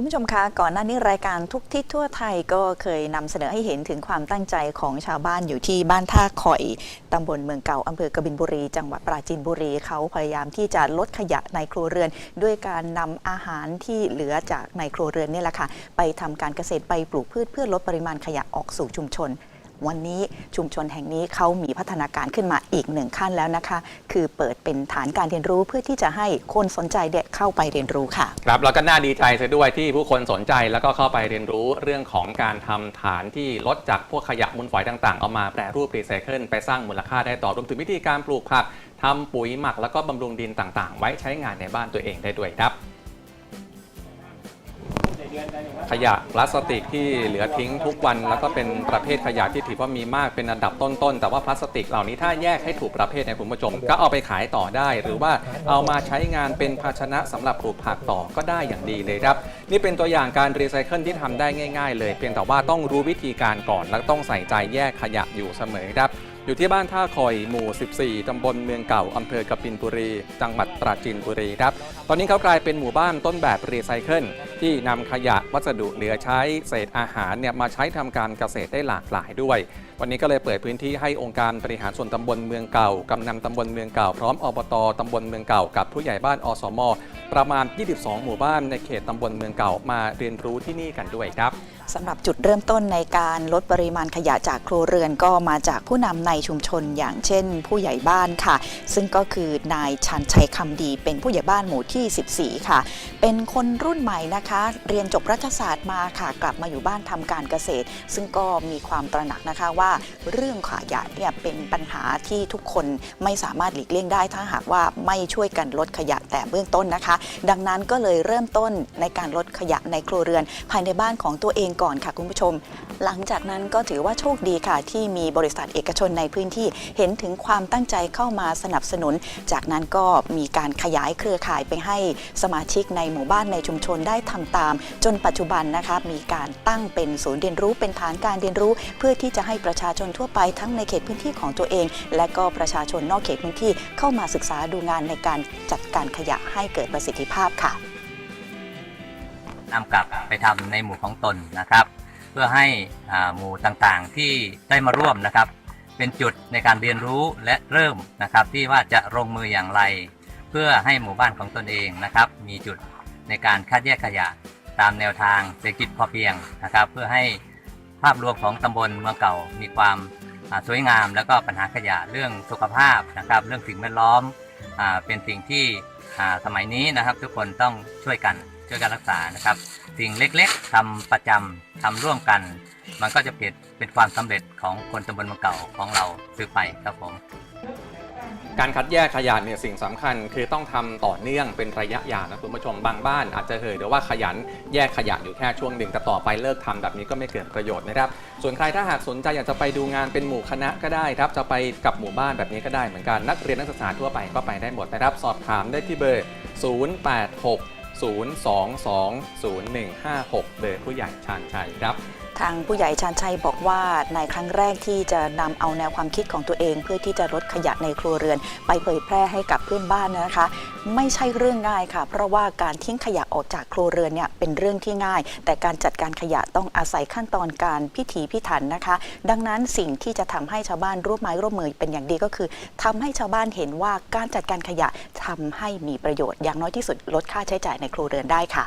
คุณผู้ชมคะก่อนหน้านี้รายการทุกทิศทั่วไทยก็เคยนำเสนอให้เห็นถึงความตั้งใจของชาวบ้านอยู่ที่บ้านท่าข่อยตำบลเมืองเก่าอำเภอกบินบุรี จังหวัดปราจีนบุรีเขาพยายามที่จะลดขยะในครัวเรือน ด้วยการนำอาหารที่เหลือจากในครัวเรือนนี่แหละค่ะไปทำการเกษตรไปปลูกพืชเพื่อลดปริมาณขยะออกสู่ชุมชน วันนี้ชุมชนแห่งนี้เขามีพัฒนาการขึ้นมาอีกหนึ่งขั้นแล้วนะคะ คือเปิดเป็นฐานการเรียนรู้เพื่อที่จะให้คนสนใจเด็กเข้าไปเรียนรู้ค่ะ ครับแล้วก็น่าดีใจซะด้วยที่ผู้คนสนใจแล้วก็เข้าไปเรียนรู้เรื่องของการทำฐานที่ลดจากพวกขยะมูลฝอยต่างๆ เอามาแปรรูปรีไซเคิลไปสร้างมูลค่าได้ต่อรวมถึงวิธีการปลูกผักทำปุ๋ยหมักแล้วก็บำรุงดินต่างๆ ไว้ใช้งานในบ้านตัวเองได้ด้วยครับ ขยะพลาสติกที่เหลือทิ้งทุกวัน แล้วก็เป็นประเภทขยะที่ถือว่ามีมากเป็นอันดับต้นๆแต่ว่าพลาสติกเหล่านี้ถ้าแยกให้ถูกประเภทในคุณผู้ชมก็เอาไปขายต่อได้ หรือว่าเอามาใช้งานเป็นภาชนะสำหรับปลูกผักต่อก็ได้อย่างดีเลยครับ นี่เป็นตัวอย่างการรีไซเคิลที่ทำได้ง่าย ๆ เลย เพียงแต่ว่าต้องรู้วิธีการก่อน และต้องใส่ใจแยกขยะอยู่เสมอครับ อยู่ที่บ้านท่าคอยหมู่ 14 ตำบลเมืองเก่า อำเภอกบินบุรี จังหวัดปราจีนบุรีครับ ตอนนี้เขากลายเป็นหมู่บ้านต้นแบบรีไซเคิลที่นำขยะวัสดุเหลือใช้เศษอาหารเนี่ยมาใช้ทำการเกษตรได้หลากหลายด้วย วันนี้ก็เลยเปิดพื้นที่ให้องค์การบริหารส่วนตำบลเมืองเก่ากำนันตำบลเมืองเก่าพร้อมอบตตำบลเมืองเก่ากับผู้ใหญ่บ้านอสม ประมาณ 22 หมู่บ้านในเขตตำบลเมืองเก่ามาเรียนรู้ที่นี่กันด้วยครับ สำหรับจุดเริ่มต้นในการลดปริมาณขยะจากครัวเรือนก็มาจากผู้นำในชุมชนอย่างเช่น ผู้ใหญ่บ้านค่ะ ซึ่งก็คือนายชันชัยคำดี เป็นผู้ใหญ่บ้านหมู่ที่ 14 ค่ะ เป็นคนรุ่นใหม่นะคะ เรียนจบรัฐศาสตร์มาค่ะ กลับมาอยู่บ้านทำการเกษตร ซึ่งก็มีความตระหนักนะคะว่า เรื่องขยะเนี่ยเป็นปัญหาที่ทุกคนไม่สามารถหลีกเลี่ยงได้ ถ้าหากว่าไม่ช่วยกันลดขยะแต่เบื้องต้นนะคะ ดังนั้นก็เลยเริ่มต้นในการลดขยะในครัวเรือน ภายในบ้านของตัวเองก่อนค่ะคุณผู้ชม หลังจากนั้นก็ถือว่าโชคดีค่ะ ที่มีบริษัทเอกชนในพื้นที่เห็นถึงความตั้งใจเข้ามาสนับสนุน จากนั้นก็มีการขยายเครือข่ายไปให้สมาชิกในหมู่บ้านในชุมชนได้ทำตาม จนปัจจุบันนะคะมีการตั้งเป็นศูนย์เรียนรู้เป็นฐานการเรียนรู้ เพื่อที่จะให้ประชาชนทั่วไปทั้งในเขตพื้นที่ของตัวเอง และก็ประชาชนนอกเขตพื้นที่เข้ามาศึกษาดูงานในการจัดการขยะให้เกิดประสิทธิภาพค่ะ นำกลับไปทำในหมู่ของตนนะครับ เพื่อให้หมู่ต่างๆที่ได้มาร่วมนะครับ เป็นจุดในการเรียนรู้และเริ่มนะครับ ที่ว่าจะลงมืออย่างไร เพื่อให้หมู่บ้านของตนเองนะครับ มีจุดในการคัดแยกขยะตามแนวทางเศรษฐกิจพอเพียงนะครับ เพื่อให้ภาพรวมของตำบลเมืองเก่ามีความสวยงาม แล้วก็ปัญหาขยะเรื่องสุขภาพนะครับ เรื่องสิ่งแวดล้อมอเป็นสิ่งที่สมัยนี้นะครับ ทุกคนต้องช่วยกัน ช่วยกันรักษานะครับ สิ่งเล็กๆทำประจำทำร่วมกัน มันก็จะเป็นเป็นความสำเร็จของคนตำบลเมืองเก่าของเราซื้อไปครับผมการคัดแยกขยะเนี่ยสิ่งสำคัญ คือต้องทำต่อเนื่องเป็นระยะยาวนะคุณผู้ชมบางบ้านอาจจะเหยหรือว่าขยันแยกขยะอยู่แค่ช่วงหนึ่งแต่ต่อไปเลิกทำแบบนี้ก็ไม่เกิดประโยชน์นะครับ ส่วนใครถ้าหากสนใจอยากจะไปดูงานเป็นหมู่คณะก็ได้ครับจะไปกับหมู่บ้านแบบนี้ก็ได้เหมือนกันนักเรียนนักศึกษาทั่วไปก็ไปได้หมดนะครับสอบถามได้ที่เบอร์ 086 022 0156เบอร์ผู้ใหญ่ชาญชัยครับ ทางผู้ใหญ่ชาญชัยบอกว่าในครั้งแรกที่จะนำเอาแนวความคิดของตัวเอง เพื่อที่จะลดขยะในครัวเรือน ไปเผยแพร่ให้กับเพื่อนบ้านนะคะ ไม่ใช่เรื่องง่ายค่ะ เพราะว่าการทิ้งขยะออกจากครัวเรือนเนี่ยเป็นเรื่องที่ง่าย แต่การจัดการขยะต้องอาศัยขั้นตอนการพิถีพิถันนะคะ ดังนั้นสิ่งที่จะทำให้ชาวบ้านร่วมไม้ร่วมมือเป็นอย่างดีก็คือทำให้ชาวบ้านเห็นว่าการจัดการขยะทำให้มีประโยชน์อย่างน้อยที่สุดลดค่าใช้จ่ายในครัวเรือนได้ค่ะ